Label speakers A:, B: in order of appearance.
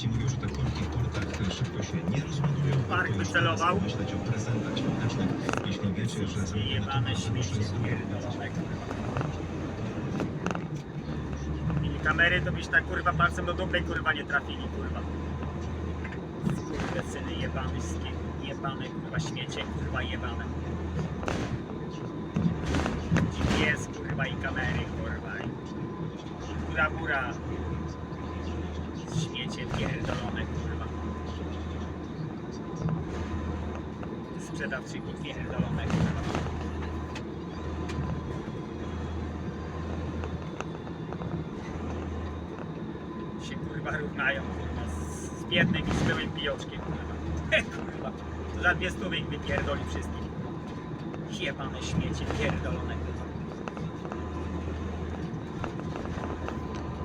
A: ci mówią, że te kulki w portach szybko się nie rozładują. Już
B: wycelował.
A: myśleć o prezentach świątecznych. Jeśli wiecie, że
B: Jebane
A: to
B: pierdolone, kurwa. Mieli kamery, to byś tak kurwa palcem do dupy kurwa nie trafili, kurwa. Kurde syny jebane, skie- jebane kurwa śmiecie, kurwa jebane. GPS kurwa i kamery kurwa i góra. Śmiecie pierdolone kurwa. Sprzedawczyki pierdolone kurwa. się kurwa równają kurwa z, biednym i z byłym pijoczkiem kurwa. kurwa. To za dwie stówy ich wypierdoli wszystkich. Jebane śmiecie pierdolone.